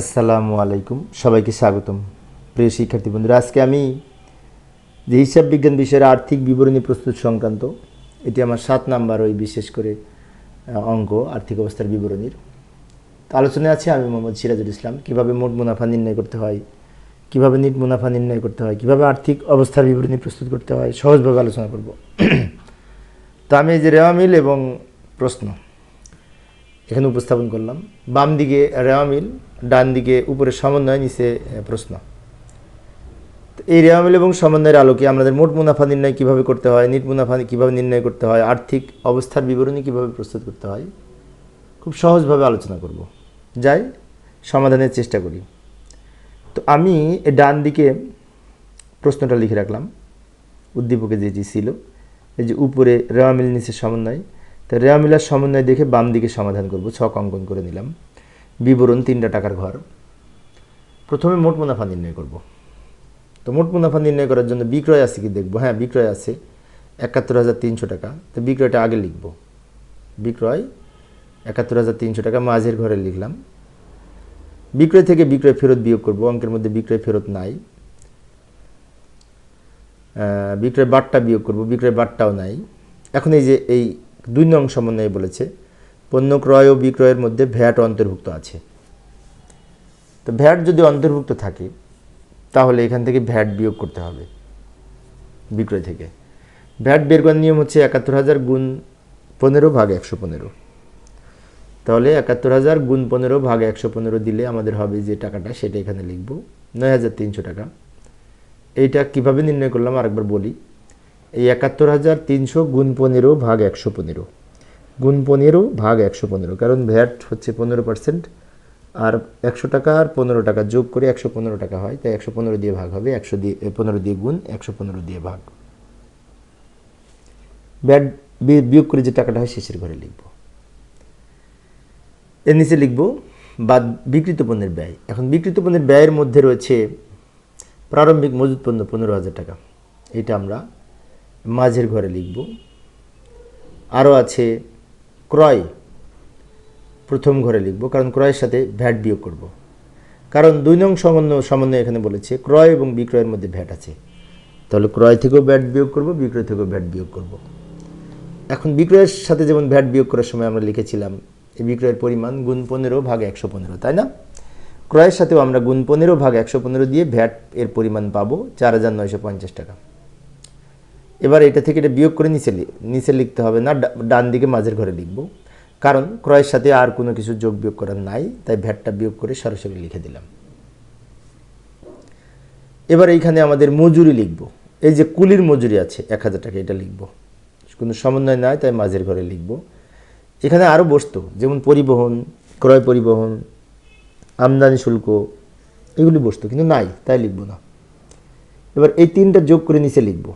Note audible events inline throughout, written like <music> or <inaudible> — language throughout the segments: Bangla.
আসসালামু আলাইকুম। সবাইকে স্বাগতম। প্রিয় শিক্ষার্থী বন্ধুরা, আজকে আমি যে হিসাব বিজ্ঞান বিষয়ের আর্থিক বিবরণী প্রস্তুত সংক্রান্ত, এটি আমার সাত নাম্বার ওই বিশেষ করে অঙ্ক, আর্থিক অবস্থার বিবরণীর। আলোচনায় আছে আমি মোহাম্মদ সিরাজুল ইসলাম। কীভাবে মোট মুনাফা নির্ণয় করতে হয়, কীভাবে নিট মুনাফা নির্ণয় করতে হয়, কীভাবে আর্থিক অবস্থার বিবরণী প্রস্তুত করতে হয়, সহজভাবে আলোচনা করব। <clears throat> তো আমি যে রেওয়া মিল এবং প্রশ্ন এখানে উপস্থাপন করলাম। বাম দিকে রেওয়া মিল ডান দিকে উপরে সমন্বয়, নিচে প্রশ্ন। এই রেওয়া মিল এবং সমন্বয়ের আলোকে আমাদের মোট মুনাফা নির্ণয় কীভাবে করতে হয়, নিট মুনাফা কীভাবে নির্ণয় করতে হয়, আর্থিক অবস্থার বিবরণী কীভাবে প্রস্তুত করতে হয়, খুব সহজভাবে আলোচনা করব। যাই, সমাধানের চেষ্টা করি। তো আমি ডান দিকে প্রশ্নটা লিখে রাখলাম। উদ্দীপকে যেটি ছিল, এই যে উপরে রেওয়া মিল নিচে সমন্বয় তো রেওয়া মিলার সমন্বয় দেখে বাম দিকে সমাধান করব, ছক অঙ্কন করে নিলাম। বিবরণ তিনটা টাকার ঘর। প্রথমে মোট মুনাফা নির্ণয় করব। তো মোট মুনাফা নির্ণয় করার জন্য বিক্রয় আছে কি দেখব? হ্যাঁ বিক্রয় আছে। একাত্তর হাজার তিনশো টাকা। তো বিক্রয়টা আগে লিখব। বিক্রয়, একাত্তর হাজার তিনশো টাকা মাঝের ঘরে লিখলাম। বিক্রয় থেকে বিক্রয় ফেরত বিয়োগ করব, অঙ্কের মধ্যে বিক্রয় ফেরত নাই। বিক্রয় বাট্টা বিয়োগ করব, বিক্রয় বাট্টাও নাই। এখন এই যে এই দুই নং সমন্বয়ে বলেছে, পণ্য ক্রয় ও বিক্রয়ের মধ্যে ভ্যাট অন্তর্ভুক্ত আছে। তো ভ্যাট যদি অন্তর্ভুক্ত থাকে, তাহলে এখান থেকে ভ্যাট বিয়োগ করতে হবে বিক্রয় থেকে। ভ্যাট বের করার নিয়ম হচ্ছে একাত্তর হাজার গুণ পনেরো ভাগ একশো পনেরো। তাহলে একাত্তর হাজার গুণ পনেরো ভাগ একশো পনেরো দিলে আমাদের হবে যে টাকাটা, সেটা এখানে লিখব, নয় হাজার তিনশো টাকা। এইটা কীভাবে নির্ণয় করলাম আরেকবার বলি। এই একাত্তর হাজার তিনশো গুণ পনেরো ভাগ একশো পনেরো। গুণ পনেরো ভাগ একশো পনেরো, কারণ ভ্যাট হচ্ছে পনেরো পার্সেন্ট, আর একশো টাকা আর পনেরো টাকা যোগ করে একশো পনেরো টাকা হয়, তাই একশো পনেরো দিয়ে ভাগ হবে, একশো দিয়ে, পনেরো দিয়ে গুণ, একশো পনেরো দিয়ে ভাগ। ব্যাট বিয়োগ করে যে টাকাটা হয়, শেষের ঘরে লিখব। এর নিচে লিখব বা বিকৃত পণ্যের ব্যয়। এখন বিকৃত পণ্যের ব্যয়ের মধ্যে রয়েছে প্রারম্ভিক মজুত পণ্য পনেরো হাজার টাকা। এটা আমরা মাঝের ঘরে লিখব। আরও আছে ক্রয়, প্রথম ঘরে লিখব, কারণ ক্রয়ের সাথে ভ্যাট বিয়োগ করব। কারণ দুই নং সমন্বয় সমন্বয় এখানে বলেছে, ক্রয় এবং বিক্রয়ের মধ্যে ভ্যাট আছে। তাহলে ক্রয় থেকেও ভ্যাট বিয়োগ করব, বিক্রয় থেকেও ভ্যাট বিয়োগ করব। এখন বিক্রয়ের সাথে যেমন ভ্যাট বিয়োগ করার সময় আমরা লিখেছিলাম, এই বিক্রয়ের পরিমাণ গুণ পনেরো ভাগ একশো পনেরো, তাই না? ক্রয়ের সাথেও আমরা গুণ পনেরো ভাগ একশো পনেরো দিয়ে ভ্যাট এর পরিমাণ পাবো চার হাজার নয়শো পঞ্চাশ টাকা। এবার এটা থেকে এটা বিয়োগ করে নিচে নিচে লিখতে হবে না ডান দিকে মাঝের ঘরে লিখব। কারণ ক্রয়ের সাথে আর কোনো কিছু যোগ বিয়োগ করার নাই, তাই ভ্যাটটা বিয়োগ করে সরাসরি লিখে দিলাম। এবার এইখানে আমাদের মজুরি লিখব। এই যে কুলির মজুরি আছে, এক হাজার টাকা, এটা লিখব। কোনো সমন্বয় নাই, তাই মাঝের ঘরে লিখব। এখানে আরও বসতো, যেমন পরিবহন, ক্রয় পরিবহন, আমদানি শুল্ক, এগুলি বসতো, কিন্তু নাই, তাই লিখব না। এবার এই তিনটা যোগ করে নিচে লিখব।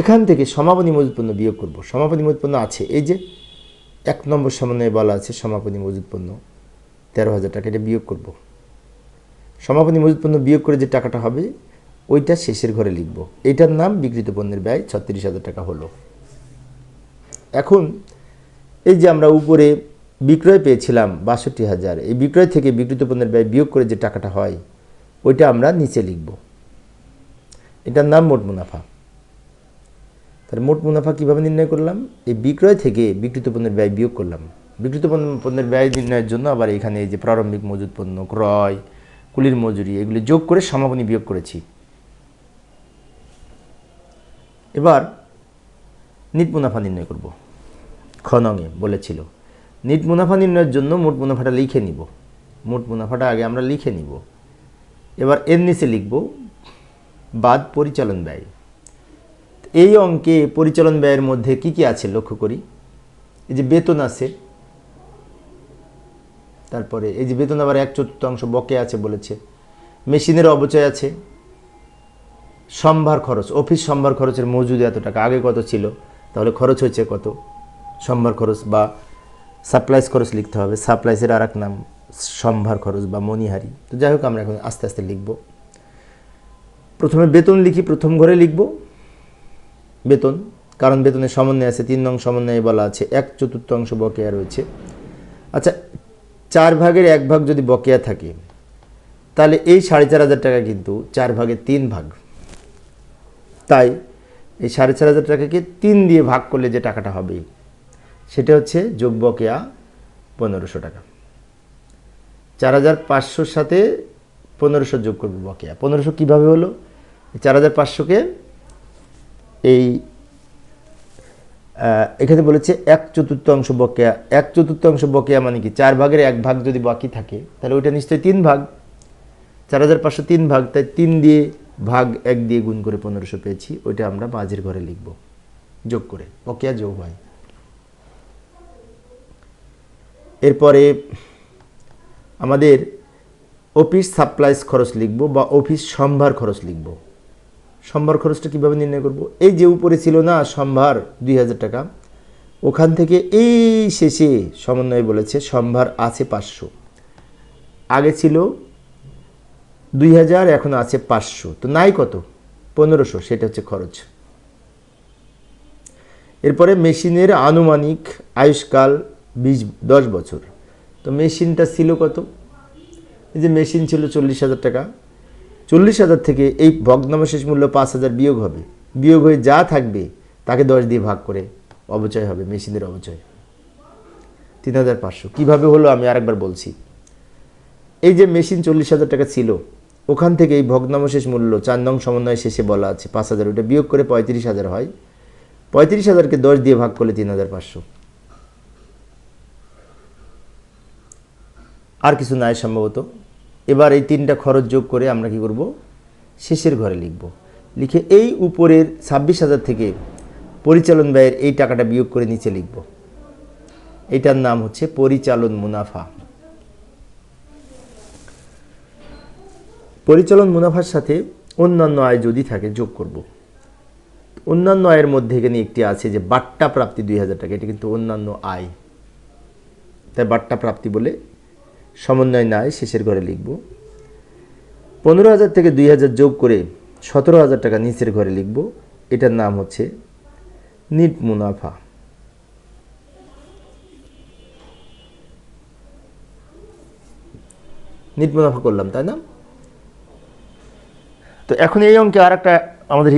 এখান থেকে সমাপনী মজুত পণ্য বিয়োগ করব। সমাপনী মজুত পণ্য আছে। এই যে এক নম্বর সমন্বয়ে বলা আছে, সমাপনী মজুত পণ্য তেরো হাজার টাকা, এটা বিয়োগ করব। সমাপনী মজুত পণ্য বিয়োগ করে যে টাকাটা হবে, ওইটা শেষের ঘরে লিখব। এইটার নাম বিক্রিত পণ্যের ব্যয় ছত্রিশ হাজার টাকা হলো। এখন এই যে আমরা উপরে বিক্রয় পেয়েছিলাম বাষট্টি হাজার, এই বিক্রয় থেকে বিক্রিত পণ্যের ব্যয় বিয়োগ করে যে টাকাটা হয়, ওইটা আমরা নিচে লিখব। এটার নাম মোট মুনাফা। তাহলে মোট মুনাফা কীভাবে নির্ণয় করলাম? এই বিক্রয় থেকে বিক্রিত পণ্যের ব্যয় বিয়োগ করলাম। বিক্রিত পণ্যের ব্যয় নির্ণয়ের জন্য আবার এখানে যে প্রারম্ভিক মজুত পণ্য, ক্রয়, কুলির মজুরি, এগুলি যোগ করে সমাপনী বিয়োগ করেছি। এবার নিট মুনাফা নির্ণয় করব। খনঙে বলেছিল, নিট মুনাফা নির্ণয়ের জন্য মোট মুনাফাটা লিখে নিব। মোট মুনাফাটা আগে আমরা লিখে নিব। এবার এর নিচে লিখব, বাদ পরিচালন ব্যয়। এই অঙ্কে পরিচালন ব্যয়ের মধ্যে কি কি আছে লক্ষ্য করি? এই যে বেতন আছে, তারপরে এই যে বেতন আবার এক চতুর্থাংশ বকে আছে বলেছে, মেশিনের অবচয় আছে, সম্ভার খরচ, অফিস সম্ভার খরচের মজুদ এত টাকা, আগে কত ছিল? তাহলে খরচ হয়েছে কত? সম্ভার খরচ বা সাপ্লাইস খরচ লিখতে হবে, সাপ্লাইসের আর এক নাম সম্ভার খরচ বা মনিহারি তো যাই হোক, আমরা এখন আস্তে আস্তে লিখব। প্রথমে বেতন লিখি, প্রথম ঘরে লিখব। বেতন, কারণ বেতনের সমন্বয় আছে, তিন নং সমন্বয়ে বলা আছে, এক চতুর্থাংশ বকেয়া রয়েছে। আচ্ছা চার ভাগের এক ভাগ যদি বকেয়া থাকে, তাহলে এই সাড়ে চার হাজার টাকা কিন্তু চার ভাগের তিন ভাগ। তাই এই সাড়ে চার হাজার টাকাকে তিন দিয়ে ভাগ করলে যে টাকাটা হবে, সেটা হচ্ছে যোগ বকেয়া পনেরোশো টাকা। চার হাজার পাঁচশোর সাথে পনেরোশো যোগ করবে বকেয়া। পনেরোশো কীভাবে হলো? চার হাজার পাঁচশোকে এই এখানে বলেছে এক চতুর্থাংশ বকেয়া। এক চতুর্থাংশ বকেয়া মানে কি? চার ভাগের এক ভাগ যদি বাকি থাকে, তাহলে ওইটা নিশ্চয়ই তিন ভাগ। চার হাজার পাঁচশো তিন ভাগ, তাই তিন দিয়ে ভাগ এক দিয়ে গুণ করে পনেরোশো পেয়েছি, ওইটা আমরা মাঝের ঘরে লিখব। যোগ করে, বকেয়া যোগ হয়। এরপরে আমাদের অফিস সাপ্লাইস খরচ লিখব বা অফিস সম্ভার খরচ লিখব। সম্ভার খরচটা কীভাবে নির্ণয় করব? এই যে উপরে ছিল না সম্ভার, দুই হাজার টাকা, ওখান থেকে এই শেষে সমন্বয় বলেছে সম্ভার আছে পাঁচশো। আগে ছিল দুই হাজার, এখন আছে পাঁচশো। তো নাই কত? পনেরোশো, সেটা হচ্ছে খরচ। এরপরে মেশিনের আনুমানিক আয়ুষ্কাল বিশ, দশ বছর। তো মেশিনটা ছিল কত? এই যে মেশিন ছিল চল্লিশ হাজার টাকা চল্লিশ হাজার থেকে এই ভগ্নাবশেষ মূল্য পাঁচ হাজার বিয়োগ হবে। বিয়োগ হয়ে যা থাকবে, তাকে দশ দিয়ে ভাগ করে অবচয় হবে, মেশিনের অবচয়। তিন হাজার পাঁচশো। কীভাবে হলো আমি আরেকবার বলছি। এই যে মেশিন চল্লিশ হাজার টাকা ছিল, ওখান থেকে এই ভগ্নাবশেষ মূল্য চার নং সমন্বয় শেষে বলা আছে পাঁচ হাজার। ওটা বিয়োগ করে পঁয়ত্রিশ হাজার হয়। পঁয়ত্রিশ হাজারকে দশ দিয়ে ভাগ করলে তিন হাজার পাঁচশো। আর কিছু নাই সম্ভবত। এবার এই তিনটা খরচ যোগ করে আমরা কি করব? শেষের ঘরে লিখব। লিখে এই উপরের ছাব্বিশ হাজার থেকে পরিচালন ব্যয়ের এই টাকাটা বিয়োগ করে নিচে লিখব। এটার নাম হচ্ছে পরিচালন মুনাফা। পরিচালন মুনাফার সাথে অন্যান্য আয় যদি থাকে যোগ করব। অন্যান্য আয়ের মধ্যে এখানে একটি আছে যে বাট্টা প্রাপ্তি দুই হাজার টাকা, এটা কিন্তু অন্যান্য আয়। তাই বাট্টা প্রাপ্তি বলে সমন্বয় নাই, শেষের ঘরে লিখব। পনেরো হাজার থেকে দুই হাজার যোগ করে সতেরো হাজার টাকা নিচের ঘরে লিখব। এটার নাম হচ্ছে নিট মুনাফা। নিট মুনাফা করলাম, তাই না? তো এখন এই অঙ্কে আর একটা আমাদের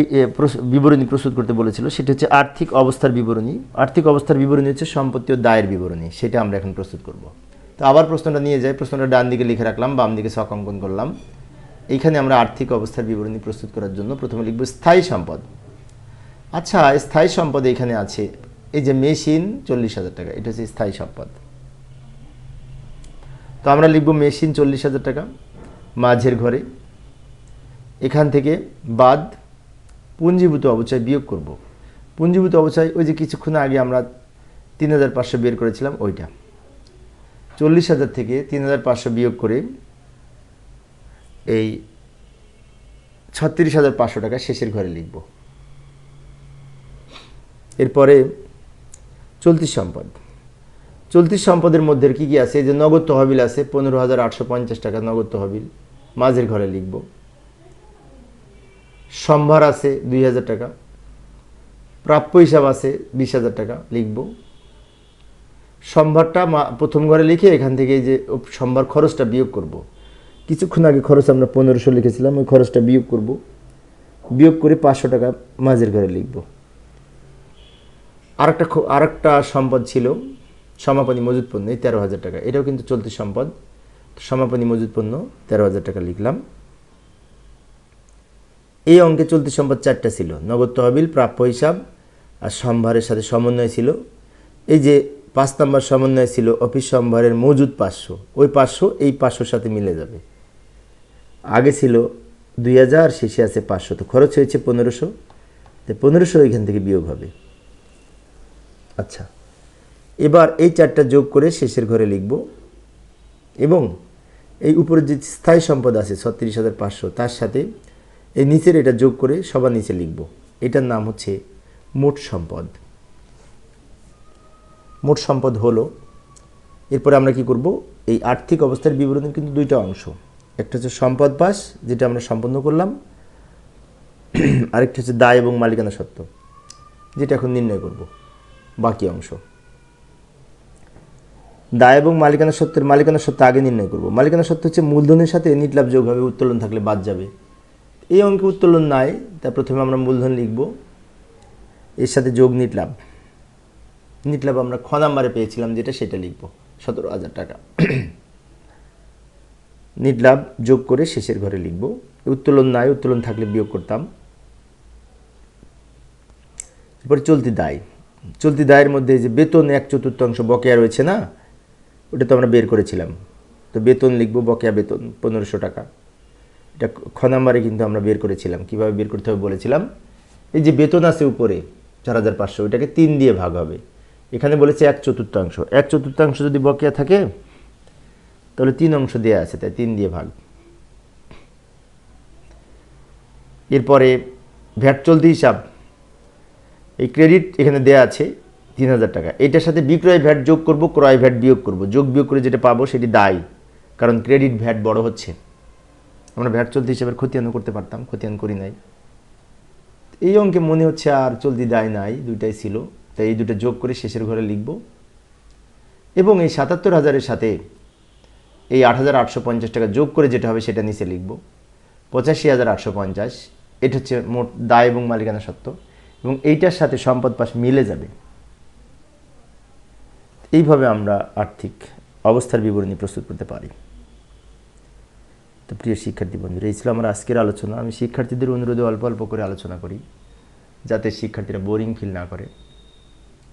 বিবরণী প্রস্তুত করতে বলেছিল, সেটা হচ্ছে আর্থিক অবস্থার বিবরণী। আর্থিক অবস্থার বিবরণী হচ্ছে সম্পত্তি ও দায়ের বিবরণী, সেটা আমরা এখন প্রস্তুত করব। তো আবার প্রশ্নটা নিয়ে যাই। প্রশ্নটা ডান দিকে লিখে রাখলাম, বাম দিকে ছক অঙ্কন করলাম। এইখানে আমরা আর্থিক অবস্থার বিবরণী প্রস্তুত করার জন্য প্রথমে লিখব স্থায়ী সম্পদ। আচ্ছা স্থায়ী সম্পদ এখানে আছে। এই যে মেশিন চল্লিশ হাজার টাকা, এটা হচ্ছে স্থায়ী সম্পদ। তো আমরা লিখব মেশিন চল্লিশ হাজার টাকা মাঝের ঘরে। এখান থেকে বাদ পুঞ্জীভূত অবচয় বিয়োগ করব। পুঞ্জীভূত অবচয় ওই যে কিছুক্ষণ আগে আমরা তিন হাজার পাঁচশো বের করেছিলাম, ওইটা। চল্লিশ হাজার থেকে তিন হাজার পাঁচশো বিয়োগ করে এই ছত্রিশ হাজার পাঁচশো টাকা শেষের ঘরে লিখব। এরপরে চলতি সম্পদ। চলতি সম্পদের মধ্যে কি কি আছে? যে নগদ তহবিল আছে, পনেরো হাজার আটশো পঞ্চাশ টাকা নগদ তহবিল, মাঝের ঘরে লিখব। সম্ভার আছে দুই হাজার টাকা, প্রাপ্য হিসাব আছে বিশ হাজার টাকা লিখব। সম্ভারটা প্রথম ঘরে লিখে এখান থেকে যে সম্ভার খরচটা বিয়োগ করব। কিছুক্ষণ আগে খরচ আমরা পনেরোশো লিখেছিলাম, ওই খরচটা বিয়োগ করব। বিয়োগ করে পাঁচশো টাকা মাঝের ঘরে লিখব। আরেকটা আরেকটা সম্পদ ছিল সমাপনী মজুত পণ্য, এই তেরো হাজার টাকা। এটাও কিন্তু চলতি সম্পদ। সমাপনী মজুত পণ্য, তেরো হাজার টাকা লিখলাম। এই অঙ্কে চলতি সম্পদ চারটা ছিল। নগদ তহবিল, প্রাপ্য হিসাব আর সম্ভারের সাথে সমন্বয় ছিল। এই যে পাঁচ নম্বর সমন্বয় ছিল অফিস সম্ভারের মজুদ পাঁচশো। ওই পাঁচশো, এই পাঁচশোর সাথে মিলে যাবে। আগে ছিল দুই হাজার, শেষে আছে পাঁচশো। তো খরচ হয়েছে পনেরোশো। তো পনেরোশো এখান থেকে বিয়োগ হবে। আচ্ছা। এবার এই চারটা যোগ করে শেষের ঘরে লিখব। এবং এই উপরে যে স্থায়ী সম্পদ আছে ছত্রিশ হাজার পাঁচশো, তার সাথে এই নিচের এটা যোগ করে সবার নিচে লিখব। এটার নাম হচ্ছে মোট সম্পদ। মোট সম্পদ হলো, এরপরে আমরা কি করব? এই আর্থিক অবস্থার বিবরণের কিন্তু দুইটা অংশ। একটা হচ্ছে সম্পদ পাস যেটা আমরা সম্পন্ন করলাম। আরেকটা হচ্ছে দায় এবং মালিকানা সত্ত্ব, যেটা এখন নির্ণয় করব, বাকি অংশ। দায় এবং মালিকানা সত্ত্বের মালিকানা সত্ত্ব আগে নির্ণয় করব। মালিকানা সত্ত্ব হচ্ছে মূলধনের সাথে লাভ যোগ হবে উত্তোলন থাকলে বাদ যাবে। এই অঙ্কে উত্তোলন নাই, তা প্রথমে আমরা মূলধন লিখব। এর সাথে যোগ লাভ। নিট লাভ আমরা খ নাম্বারে পেয়েছিলাম, যেটা সেটা লিখব, সতেরো হাজার টাকা। নিট লাভ যোগ করে শেষের ঘরে লিখব, উত্তোলন নাই, উত্তোলন থাকলে বিয়োগ করতাম। এরপরে চলতি দায়। চলতি দায়ের মধ্যে যে বেতন এক চতুর্থাংশ বকেয়া রয়েছে না, ওটা তো আমরা বের করেছিলাম। তো বেতন লিখব, বকেয়া বেতন, পনেরোশো টাকা। এটা খ নাম্বারে কিন্তু আমরা বের করেছিলাম। কীভাবে বের করতে হবে বলেছিলাম, এই যে বেতন আছে উপরে, চার হাজার পাঁচশো, ওইটাকে তিন দিয়ে ভাগ হবে। এখানে বলেছে এক চতুর্থাংশ। এক চতুর্থাংশ যদি বকেয়া থাকে, তাহলে তিন অংশ দেওয়া আছে, তাই তিন দিয়ে ভাগ। এরপরে ভ্যাট চলতি হিসাব। এই ক্রেডিট এখানে দেয়া আছে তিন হাজার টাকা। এটার সাথে বিক্রয় ভ্যাট যোগ করব, ক্রয় ভ্যাট বিয়োগ করব। যোগ বিয়োগ করে যেটা পাবো সেটি দায়, কারণ ক্রেডিট ভ্যাট বড় হচ্ছে। আমরা ভ্যাট চলতি হিসাবের খতিয়ান করতে পারতাম ক্ষতিয়ান করি নাই। এই অঙ্কে মনে হচ্ছে আর চলতি দায় নাই, দুইটাই ছিল। তাই এই দুটো যোগ করে শেষের ঘরে লিখব। এবং এই সাতাত্তর হাজারের সাথে এই আট হাজার আটশো পঞ্চাশ টাকা যোগ করে যেটা হবে সেটা নিচে লিখব। পঁচাশি হাজার আটশো পঞ্চাশ, এটা হচ্ছে মোট দায় এবং মালিকানা সত্ত্ব। এবং এইটার সাথে সম্পদ পাশ মিলে যাবে। এইভাবে আমরা আর্থিক অবস্থার বিবরণী প্রস্তুত করতে পারি। তো প্রিয় শিক্ষার্থী বন্ধুরা, এই ছিল আমার আজকের আলোচনা। আমি শিক্ষার্থীদের অনুরোধে অল্প অল্প করে আলোচনা করি, যাতে শিক্ষার্থীরা বোরিং ফিল না করে।